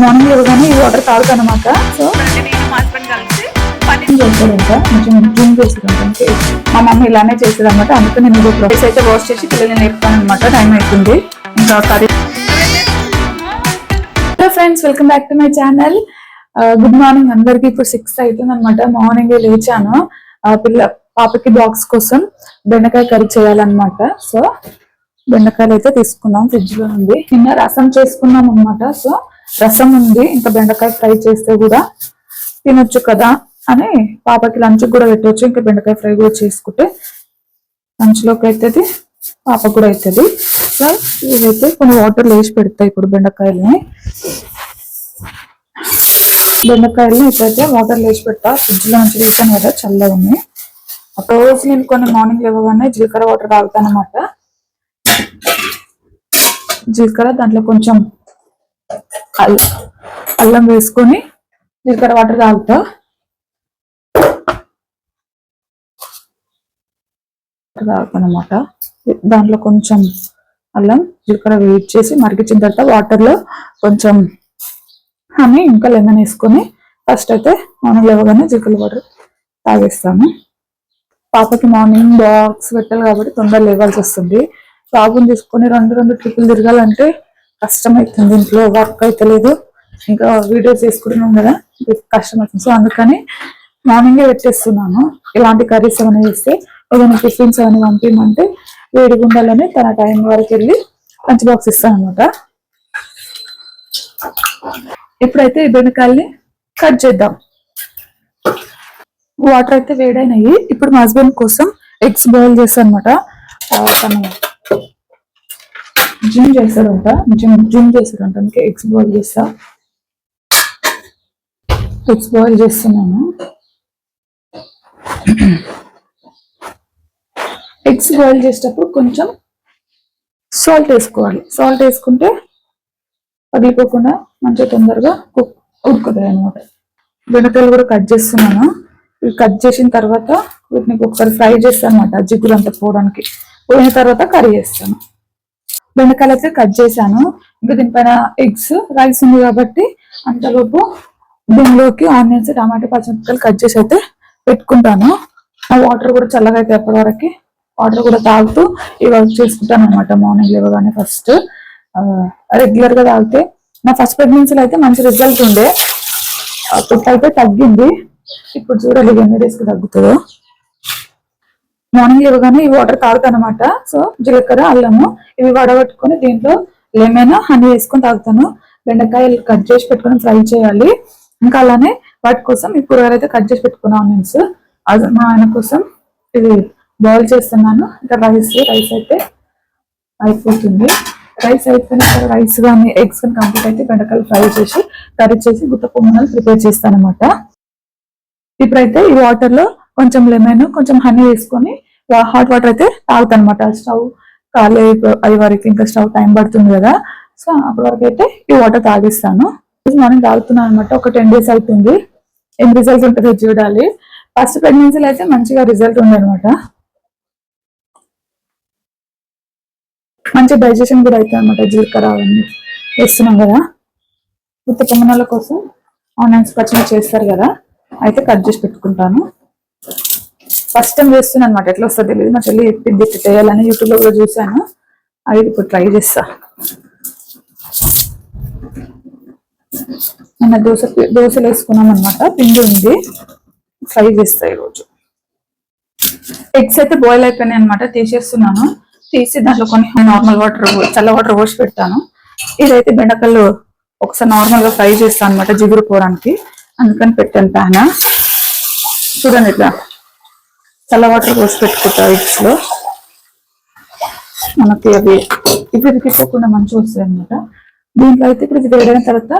Morning లేవగానే ఈ water తాగుతాను అనమాట సో కొంచెం జిమ్ చేస్తాడంటే మా మమ్మీ ఇలానే చేసేది అనమాట అందుకే నేను ఇది ప్రోసెస్ అయితే వాష్ చేసి పిల్లల్ని నేర్పాను అనమాట టైం అవుతుంది ఇంకా curry hello friends welcome back to my channel. Good morning అందరికి. ఇప్పుడు సిక్స్ అవుతుంది అనమాట మార్నింగ్ లేచాను. పిల్ల పాపకి బాక్స్ కోసం బెండకాయ కర్రీ చేయాలన్నమాట. సో బెండకాయలు అయితే తీసుకున్నాం. ఫ్రిడ్జ్లో ఉంది. నిన్న రసం చేసుకున్నాం అనమాట సో రసం ఉంది ఇంకా బెండకాయ ఫ్రై చేస్తే కూడా తినొచ్చు కదా అని పాపకి లంచ్ కూడా పెట్టవచ్చు ఇంకా బెండకాయ ఫ్రై కూడా చేసుకుంటే లంచ్లోకి అవుతుంది పాపకు కూడా అవుతుంది సో ఇవైతే కొన్ని వాటర్ లేచి పెడతాయి ఇప్పుడు బెండకాయలని. బెండకాయలు ఇప్పుడైతే వాటర్ లేచి పెడతా. ఫ్రిడ్జ్లో నుంచి తీసాను కదా చల్లగా ఉన్నాయి ఒక రోజు నేను కొన్ని మార్నింగ్ లేవగానే జీలకర్ర వాటర్ తాగుతాను అనమాట జీలకర్ర దాంట్లో కొంచెం అల్- అల్లం వేసుకొని జీలకర్ర వాటర్ తాగుతా. తాగుతానమాట. దాంట్లో కొంచెం అల్లం జీలకర్ర వేడి చేసి మరిగించిన తర్వాత వాటర్లో కొంచెం హనీ ఇంకా లెమన్ వేసుకొని ఫస్ట్ అయితే మార్నింగ్ లేవగానే జీలకర్ర వాటర్ తాగేస్తాము పాపకి మార్నింగ్ బాక్స్ పెట్టాలి కాబట్టి తొందర లేవాల్సి వస్తుంది. బాబుని తీసుకొని రెండు రెండు ట్రిప్పులు తిరగాలంటే కష్టమవుతుంది ఇంట్లో వర్క్ అయితే లేదు. ఇంకా వీడియోస్ చేసుకుంటున్నాం కదా కష్టం అవుతుంది సో అందుకని మార్నింగే పెట్టేస్తున్నాను. ఇలాంటి కర్రీస్ ఏమైనా చేస్తే ఏదైనా టిఫిన్స్ ఏమైనా పంపించమంటే వేడి గుండాలని తన టైం వరకు వెళ్ళి లంచ్ బాక్స్ ఇస్తాను అనమాట ఇప్పుడైతే ఈ బెండకాయల్ని కట్ చేద్దాం. వాటర్ అయితే వేడైనాయి. ఇప్పుడు మా హస్బెండ్ కోసం ఎగ్స్ బాయిల్ చేస్తాను అనమాట తను జిమ్ చేస్తాడంట జిమ్ జిమ్ చేస్తాడంట అందుకే ఎగ్స్ బాయిల్ చేస్తా. ఎగ్స్ బాయిల్ చేస్తున్నాను. ఎగ్స్ బాయిల్ చేసేటప్పుడు కొంచెం సాల్ట్ వేసుకోవాలి. సాల్ట్ వేసుకుంటే పగిలిపోకుండా మంచిగా తొందరగా కుక్ ఉడుకుతాయి అనమాట బెండకాయలు కూడా కట్ చేస్తున్నాను. ఇవి కట్ చేసిన తర్వాత వీటిని ఒకసారి ఫ్రై చేస్తాను అనమాట జిగురు అంతా పోవడానికి. పోయిన తర్వాత కర్రీ చేస్తాను. బెండకాయలు అయితే కట్ చేశాను. ఇంకా దీనిపైన ఎగ్స్ రైస్ ఉంది కాబట్టి అంతలోపు దీనిలోకి ఆనియన్స్ టమాటా పచ్చిమిరపకాయలు కట్ చేసి అయితే పెట్టుకుంటాను. ఆ వాటర్ కూడా చల్లగా అయితే ఎప్పటి వరకు వాటర్ కూడా తాగుతూ ఈ వర్క్ చేసుకుంటాను అనమాట మార్నింగ్ లేవగానే ఫస్ట్. రెగ్యులర్గా తాగితే నా ఫస్ట్ ప్రెగ్నెన్సీలో అయితే మంచి రిజల్ట్ ఉండే. అప్పుడు అయితే తగ్గింది. ఇప్పుడు చూడాలి ఎన్ని డేస్కి తగ్గుతుందో. మార్నింగ్ లేవగానే ఈ వాటర్ తాగుతానమాట. సో జీలకర్ర అల్లము ఇవి వడగట్టుకొని దీంట్లో లెమన్ హనీ వేసుకొని తాగుతాను. బెండకాయలు కట్ చేసి పెట్టుకొని ఫ్రై చేయాలి. ఇంకా అలానే వాటి కోసం ఈ కూరగాయలు అయితే కట్ చేసి పెట్టుకున్నాను ఆనియన్స్. అది మా ఆయన కోసం ఇది బాయిల్ చేస్తున్నాను. ఇంకా రైస్ రైస్ అయితే అయిపోతుంది. రైస్ అయిపోయిన రైస్ కానీ ఎగ్స్ కానీ కంప్లీట్ అయితే బెండకాయలు ఫ్రై చేసి కర్రీ చేసి గుత్త పొమ్మలు ప్రిపేర్ చేస్తాను అనమాట ఇప్పుడైతే ఈ వాటర్లో కొంచెం లెమన్ కొంచెం హనీ వేసుకొని హాట్ వాటర్ అయితే తాగుతాను అనమాట స్టవ్ ఖాళీ అది వరకు ఇంకా స్టవ్ టైం పడుతుంది కదా. సో అప్పటి వరకు అయితే ఈ వాటర్ తాగిస్తాను. మార్నింగ్ తాగుతున్నాను అనమాట. ఒక టెన్ డేస్ అవుతుంది ఎన్ని రిజల్ట్ ఉంటుందో చూడాలి. ఫస్ట్ ప్రెగ్నెన్సీలో అయితే మంచిగా రిజల్ట్ ఉంది అనమాట. మంచి డైజెషన్ కూడా అవుతుంది అనమాట. జీలకర్ర అవన్నీ వేస్తున్నాం కదా. ఉత్త పొంగనాల కోసం ఆనియన్స్ పచ్చిమిర్చి చేస్తారు కదా. అయితే కట్ చేసి పెట్టుకుంటాను. ఫస్ట్ టైం చేస్తున్నాను అనమాట ఎట్లా వస్తుంది తెలియదు మా చెల్లి చెప్పింది ఇట్లా చేయాలని యూట్యూబ్లో కూడా చూసాను అది ఇప్పుడు ట్రై చేస్తా. నిన్న దోశ దోశలు వేసుకున్నాం అనమాట పిండి ఉంది. ఫ్రై చేస్తా ఈరోజు. ఎగ్స్ అయితే బాయిల్ అయిపోయినాయి అనమాట తీసేస్తున్నాను. తీసి దాంట్లో కొన్ని నార్మల్ వాటర్ చల్ల వాటర్ పోసి పెడతాను. ఇదైతే బెండకాయలు ఒకసారి నార్మల్గా ఫ్రై చేస్తాను అనమాట జిగురు పోవడానికి. అందుకని పెట్టాను ప్యాన్. చూడండి ఇట్లా చల్ల వాటర్ పోసి పెట్టుకుంటా ఇట్లో మనకి అవి ఇవి ఇరికిపోకుండా మంచిగా వస్తాయి అనమాట దీంట్లో అయితే ఇప్పుడు ఇది వేడైన తర్వాత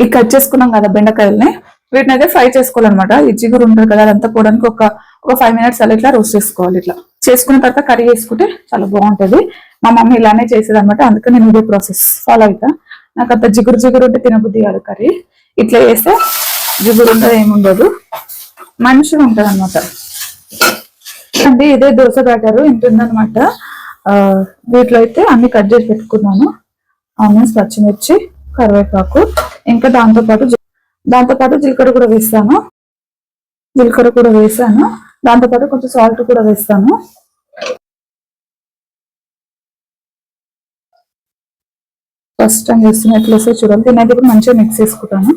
ఈ కట్ చేసుకున్నాం కదా బెండకాయల్ని. వీటిని అయితే ఫ్రై చేసుకోవాలన్నమాట. ఈ జిగురు ఉంటుంది కదా అదంతా పోవడానికి ఒక ఒక ఫైవ్ మినిట్స్ అలా ఇట్లా రోస్ట్ చేసుకోవాలి ఇట్లా. చేసుకున్న తర్వాత కర్రీ వేసుకుంటే చాలా బాగుంటుంది. మా మమ్మీ ఇలానే చేసేది అనమాట అందుకని నేను ఇదే ప్రాసెస్ ఫాలో అవుతా. నాకు అంత జిగురు జిగురు ఉంటే తినబుద్ధి కాదు కర్రీ. ఇట్లా చేస్తే జిగురు ఉండదు ఏముండదు మంచిగా ఉంటుంది అనమాట అంటే ఇదే దోశ బ్యాటర్ ఇంత ఉందన్నమాట వీటిలో అయితే అన్ని కట్ చేసి పెట్టుకున్నాను. ఆనియన్స్ పచ్చిమిర్చి కరివేపాకు ఇంకా దాంతో పాటు దాంతో పాటు జీలకర్ర కూడా వేస్తాను. జీలకర్ర కూడా వేసాను. దాంతో పాటు కొంచెం సాల్ట్ కూడా వేస్తాను. ఫస్ట్ టైం చేస్తున్నట్లేసే చూడాలి. దీని అయితే ఇప్పుడు మంచిగా మిక్స్ చేసుకుంటాను.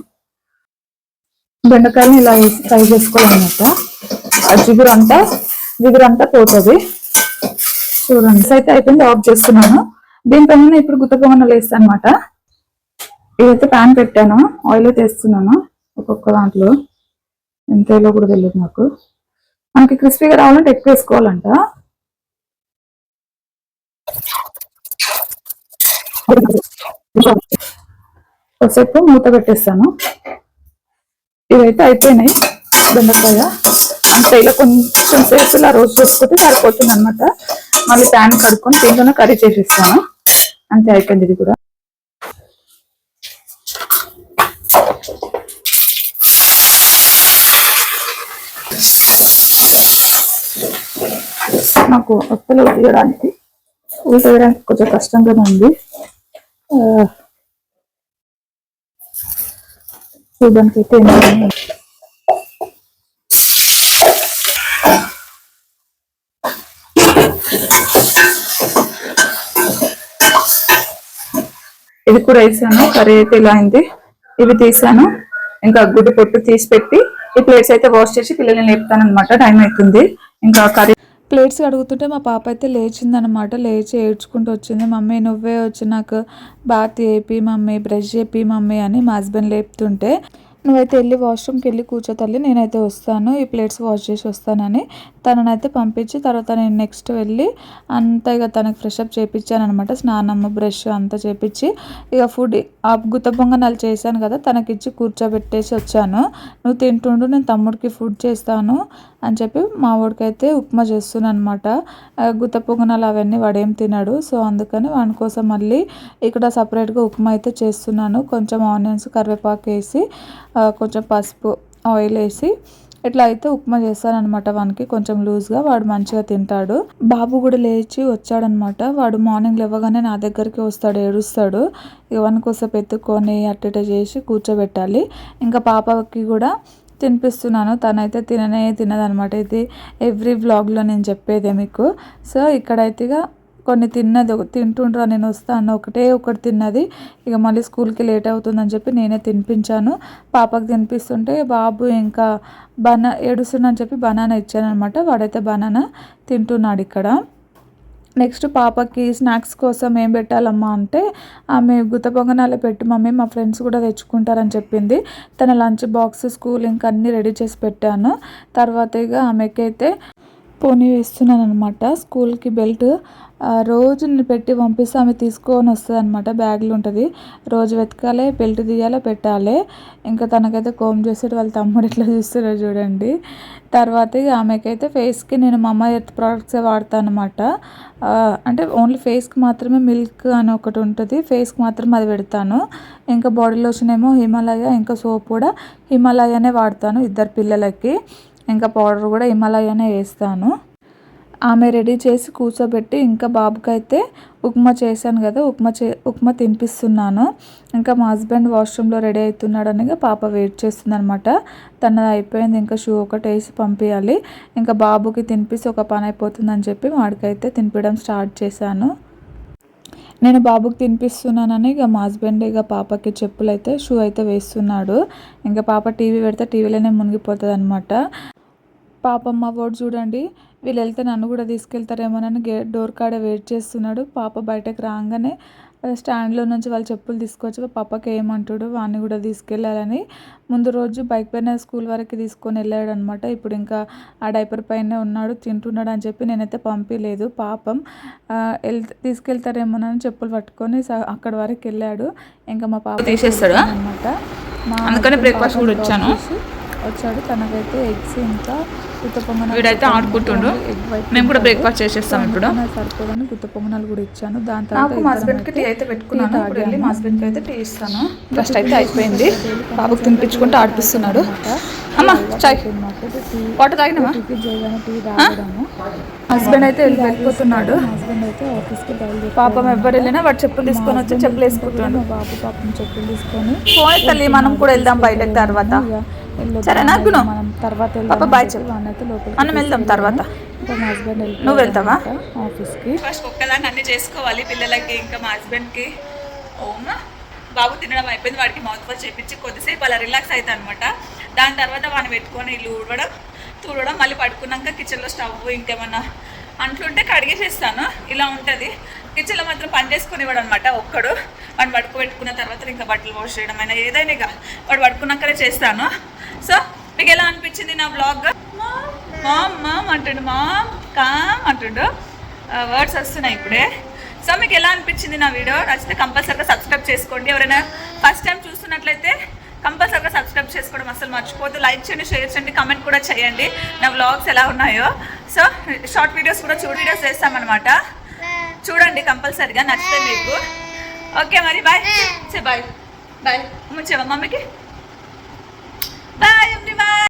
బెండకాయలు ఇలా ఫ్రై చేసుకోవాలన్నమాట. ఆ జిగురు అంతా జిగురు అంతా పోతుంది. చూడండి అయితే అయిపోయింది ఆఫ్ చేస్తున్నాను. దీనిపైన ఇప్పుడు గుత్తపొంగనాలు వేస్తాను అనమాట ఇదైతే ప్యాన్ పెట్టాను ఆయిల్ అయితే వేస్తున్నాను ఒక్కొక్క దాంట్లో. ఎంతలో కూడా తెలియదు నాకు. మనకి క్రిస్పీగా రావాలంటే ఎక్కువ వేసుకోవాలంట. కాసేపు మూత పెట్టేస్తాను. ఇవైతే అయిపోయినాయి బెండకాయ. అంతే ఇలా కొంచెం సేపు ఇలా రోస్ట్ చేసుకుంటే సరిపోతుంది అనమాట మళ్ళీ ప్యాన్ కడుక్కొని దీంట్లోనే కర్రీ చేసేస్తాను. అంతే అయిపోయింది ఇది కూడా. నాకు అప్పలు తీయడానికి ఉల్లి తీయడానికి కొంచెం కష్టంగానే ఉంది. చూడడానికి అయితే ఇది కూడా వేసాను కర్రీ అయితే ఇలా అయింది. ఇవి తీసాను. ఇంకా గుడ్డు పొట్టు తీసి పెట్టి ఈ ప్లేట్స్ అయితే వాష్ చేసి పిల్లల్ని లేపుతాను అనమాట టైం అవుతుంది. ఇంకా కర్రీ ప్లేట్స్ అడుగుతుంటే మా పాప అయితే లేచిందనమాట లేచి ఏడ్చుకుంటూ వచ్చింది. మమ్మీ నువ్వే వచ్చి నాకు బాత్ చేపి మమ్మీ బ్రష్ చేపి మమ్మీ అని మా హస్బెండ్ లేపుతుంటే నువ్వైతే వెళ్ళి వాష్రూమ్కి వెళ్ళి కూర్చో తల్లి నేనైతే వస్తాను ఈ ప్లేట్స్ వాష్ చేసి వస్తానని తననైతే పంపించి తర్వాత నేను నెక్స్ట్ వెళ్ళి అంతా ఇక తనకి ఫ్రెష్ అప్ చేయించాను అనమాట స్నానము బ్రష్ అంతా చేపించి ఇక ఫుడ్ ఆ గుత్త పొంగనాలు చేశాను కదా తనకిచ్చి కూర్చోబెట్టేసి వచ్చాను. నువ్వు తింటుండు నేను తమ్ముడికి ఫుడ్ చేస్తాను అని చెప్పి మా వాడికైతే ఉప్మా చేస్తున్నాను అనమాట గుత్త పొంగనాలు అవన్నీ వాడేం తినాడు సో అందుకని వాడి కోసం మళ్ళీ ఇక్కడ సపరేట్గా ఉప్మా అయితే చేస్తున్నాను. కొంచెం ఆనియన్స్ కరివేపాకు వేసి కొంచెం పసుపు ఆయిల్ వేసి ఇట్లా అయితే ఉప్మా చేస్తానన్నమాట వానికి. కొంచెం లూజ్గా వాడు మంచిగా తింటాడు. బాబు కూడా లేచి వచ్చాడనమాట వాడు మార్నింగ్ లేవగానే నా దగ్గరికి వస్తాడు ఏడుస్తాడు. ఇక కోసం ఎత్తుకొని అట్ట చేసి కూర్చోబెట్టాలి. ఇంకా పాపకి కూడా తినిపిస్తున్నాను. తనైతే తిననే తినదనమాట ఇది ఎవ్రీ వ్లాగ్లో నేను చెప్పేదే మీకు. సో ఇక్కడైతే కొన్ని తిన్నది తింటుండ్రా నేను వస్తాను ఒకటే ఒకటి తిన్నది. ఇక మళ్ళీ స్కూల్కి లేట్ అవుతుందని చెప్పి నేనే తినిపించాను. పాపకు తినిపిస్తుంటే బాబు ఇంకా బనా ఏడుస్తుందని చెప్పి బనానా ఇచ్చానమాట వాడైతే బనానా తింటున్నాడు ఇక్కడ. నెక్స్ట్ పాపకి స్నాక్స్ కోసం ఏం పెట్టాలమ్మా అంటే ఆమె గుత్త పొంగనాలే పెట్టి మమ్మీ మా ఫ్రెండ్స్ కూడా తెచ్చుకుంటారని చెప్పింది. తన లంచ్ బాక్స్ స్కూల్ ఇంకా అన్నీ రెడీ చేసి పెట్టాను. తర్వాత ఇక ఆమెకైతే పోనీ వేస్తున్నాను అనమాట స్కూల్కి బెల్ట్ రోజు నేను పెట్టి పంపిస్తే ఆమె తీసుకొని వస్తుంది అనమాట బ్యాగ్లో ఉంటుంది. రోజు వెతకాలి బెల్ట్ తీయాలి పెట్టాలి. ఇంకా తనకైతే కోమ్ చేసేటి వాళ్ళ తమ్ముడు ఇట్లా చూస్తున్నాడు చూడండి. తర్వాత ఆమెకైతే ఫేస్కి నేను మమ్మ ఎర్త్ ప్రోడక్ట్సే వాడతాను అనమాట అంటే ఓన్లీ ఫేస్కి మాత్రమే మిల్క్ అని ఒకటి ఉంటుంది. ఫేస్కి మాత్రం అది పెడతాను. ఇంకా బాడీ లోషన్ ఏమో హిమాలయ ఇంకా సోప్ కూడా హిమాలయనే వాడతాను ఇద్దరు పిల్లలకి. ఇంకా పౌడర్ కూడా హిమాలయనే వేస్తాను. ఆమె రెడీ చేసి కూర్చోబెట్టి ఇంకా బాబుకైతే ఉప్మా చేశాను కదా ఉప్మా చే ఉప్మా తినిపిస్తున్నాను. ఇంకా మా హస్బెండ్ వాష్రూమ్లో రెడీ అవుతున్నాడని ఇక పాప వెయిట్ చేస్తుంది అనమాట తనది అయిపోయింది ఇంకా షూ ఒకటి వేసి పంపించాలి ఇంకా బాబుకి తినిపిస్తే ఒక పని అయిపోతుందని చెప్పి వాడికైతే తినిపించడం స్టార్ట్ చేశాను. నేను బాబుకి తినిపిస్తున్నానని ఇక మా హస్బెండ్ ఇక పాపకి చెప్పులు అయితే షూ అయితే వేస్తున్నాడు. ఇంకా పాప టీవీ పెడితే టీవీలోనే మునిగిపోతుంది అనమాట పాపమ్మ వాడు చూడండి. వీళ్ళు వెళ్తే నన్ను కూడా తీసుకెళ్తారేమోనని గేట్ డోర్ కాడ వెయిట్ చేస్తున్నాడు. పాప బయటకు రాగానే స్టాండ్లో నుంచి వాళ్ళు చెప్పులు తీసుకొచ్చి పాపకి ఏమంటాడు వాడిని కూడా తీసుకెళ్ళాలని ముందు రోజు బైక్ పైన స్కూల్ వరకు తీసుకొని వెళ్ళాడు అనమాట ఇప్పుడు ఇంకా ఆ డైపర్ పైన ఉన్నాడు తింటున్నాడు అని చెప్పి నేనైతే పంపించలేదు పాపం ఆ, వెళ్తే తీసుకెళ్తారేమోనని చెప్పులు పట్టుకొని అక్కడ వరకు వెళ్ళాడు. ఇంకా మా పాప తీసేస్తాడా? అనమాట అందుకనే breakfast కూడా ఇచ్చాను. వచ్చాడు. తనకైతే ఎగ్స్ ఇంకా గుత్త పొంగనాలు వీడైతే ఆడుకుంటుండు. మేము కూడా breakfast చేసేస్తాం ఇప్పుడు. సరిపోదని గుత్త పొంగనాలు కూడా ఇచ్చాను. దాని తర్వాత మా హస్బెండ్కి టీ అయితే పెట్టుకున్నాను. ఇప్పుడు వెళ్ళి మా. హస్బెండ్కి అయితే టీ ఇస్తాను. ఫస్ట్ అయితే అయిపోయింది. బాబుకి తినిపించుకుంటూ ఆడిపిస్తున్నాడు. అమ్మ చాయ్. వాటర్ తాగడము హస్బెండ్ అయితే వెళ్ళి వెళ్ళిపోతున్నాడు హస్బెండ్ అయితే ఆఫీస్కి బయలుదేరి పాపం ఎవ్వరు వెళ్ళినా వాడు చెప్పులు తీసుకొని వచ్చి చెప్పులు వేసుకుంటాడు. మా బాబు పాపం చెప్పులు తీసుకొని ఫోన్ తల్లి మనం కూడా వెళ్దాం బయటకు తర్వాత. సరేనా, తర్వాత బాయ్ చెప్పు. మనం వెళ్దాం. తర్వాత. నువ్వు వెళ్తావా? ఆఫీస్కి. ఫస్ట్ ఒక్కదాన్ని అన్ని చేసుకోవాలి పిల్లలకి ఇంకా మా హస్బెండ్కి ఓమా బాబు తినడం అయిపోయింది. వాడికి మౌత్ వాష్ చేపించి కొద్దిసేపు అలా రిలాక్స్ అవుతా అనమాట దాని తర్వాత వాడిని పెట్టుకొని ఇల్లు ఊడవడం తూడడం మళ్ళీ పడుకున్నాక కిచెన్లో స్టవ్ ఇంకేమన్నా అంట్లుంటే కడిగేసేస్తాను. ఇలా ఉంటుంది. కిచెన్లో మాత్రం పని చేసుకొని ఇవ్వడం అనమాట ఒక్కడు. వాడిని పడుకోబెట్టుకున్న తర్వాత ఇంకా బట్టలు వాష్ చేయడం అయినా ఏదైనా ఇక వాడు పడుకున్నాకనే చేస్తాను. సో మీకు ఎలా అనిపించింది నా బ్లాగ్ మామ్ మామ్ అంటుండు మామ్ కామ్ అంటుండు. వర్డ్స్ వస్తున్నాయి ఇప్పుడే. సో మీకు ఎలా అనిపించింది నా వీడియో నచ్చితే కంపల్సరీగా సబ్స్క్రైబ్ చేసుకోండి. ఎవరైనా ఫస్ట్ టైం చూస్తున్నట్లయితే కంపల్సరీగా సబ్స్క్రైబ్ చేసుకోవడం అసలు మర్చిపోద్దు లైక్ చేయండి షేర్ చేయండి కమెంట్ కూడా చేయండి. నా వ్లాగ్స్ ఎలా ఉన్నాయో. సో షార్ట్ వీడియోస్ కూడా చూడ వీడియోస్ చేస్తామన్నమాట. చూడండి కంపల్సరీగా నచ్చితే మీకు. ఓకే మరి బాయ్ సే బాయ్ బాయ్ ముంచేవా మమ్మీకి? 拜。